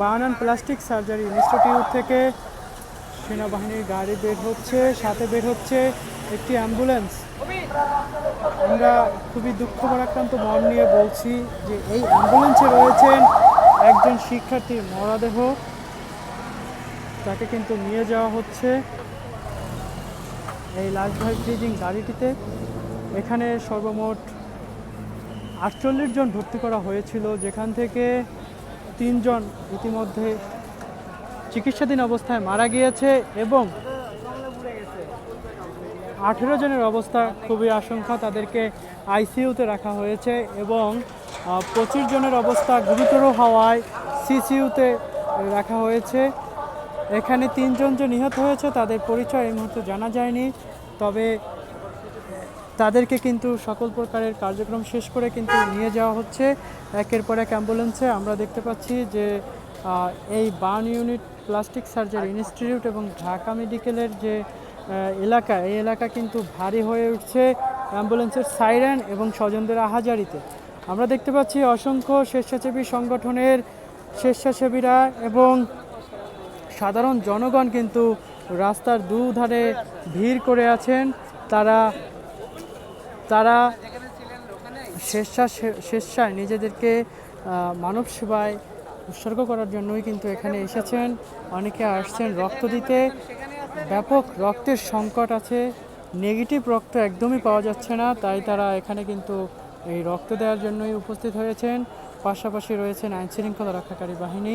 বানান plastic surgery institute থেকে সেনাবাহিনীর গাড়ি বের হচ্ছে, সাথে বের হচ্ছে একটি অ্যাম্বুলেন্স। আমরা খুবই দুঃখ পরাক্রান্ত মন নিয়ে বলছি যে এই অ্যাম্বুলেন্সে রয়েছেন একজন শিক্ষার্থীর মরাদেহ। তাকে কিন্তু নিয়ে যাওয়া হচ্ছে এই লাস্ট ভাই ব্রিজিং গাড়িটিতে। এখানে সর্বমোট আটচল্লিশ জন ভর্তি করা হয়েছিল, যেখান থেকে তিনজন ইতিমধ্যে চিকিৎসাধীন অবস্থায় মারা গিয়েছে এবং আঠেরো জনের অবস্থা খুবই আশঙ্কা। তাদেরকে আইসিইউতে রাখা হয়েছে এবং পঁচিশ জনের অবস্থা গুরুতর হওয়ায় সিসিইউতে রাখা হয়েছে। এখানে তিনজন যে নিহত হয়েছে, তাদের পরিচয় এই মুহূর্তে জানা যায়নি। তবে তাদেরকে কিন্তু সকল প্রকারের কার্যক্রম শেষ করে কিন্তু নিয়ে যাওয়া হচ্ছে। একের পর এক অ্যাম্বুলেন্সে আমরা দেখতে পাচ্ছি যে এই burn unit plastic surgery institute এবং ঢাকা মেডিকেলের যে এলাকা, এই এলাকা কিন্তু ভারী হয়ে উঠছে অ্যাম্বুলেন্সের সাইরেন এবং স্বজনদের আহাজারিতে। আমরা দেখতে পাচ্ছি অসংখ্য স্বেচ্ছাসেবী সংগঠনের স্বেচ্ছাসেবীরা এবং সাধারণ জনগণ কিন্তু রাস্তার দুধারে ভিড় করে আছেন। তারা তারা স্বেচ্ছা স্বেচ্ছায় নিজেদেরকে মানব সেবায় উৎসর্গ করার জন্যই কিন্তু এখানে এসেছেন। অনেকে আসছেন রক্ত দিতে। ব্যাপক রক্তের সংকট আছে। নেগেটিভ রক্ত একদমই পাওয়া যাচ্ছে না, তাই তারা এখানে কিন্তু এই রক্ত দেওয়ার জন্যই উপস্থিত হয়েছেন। পাশাপাশি রয়েছেন আইন শৃঙ্খলা রক্ষাকারী বাহিনী।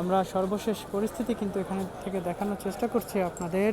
আমরা সর্বশেষ পরিস্থিতি কিন্তু এখানে থেকে দেখানোর চেষ্টা করছি আপনাদের।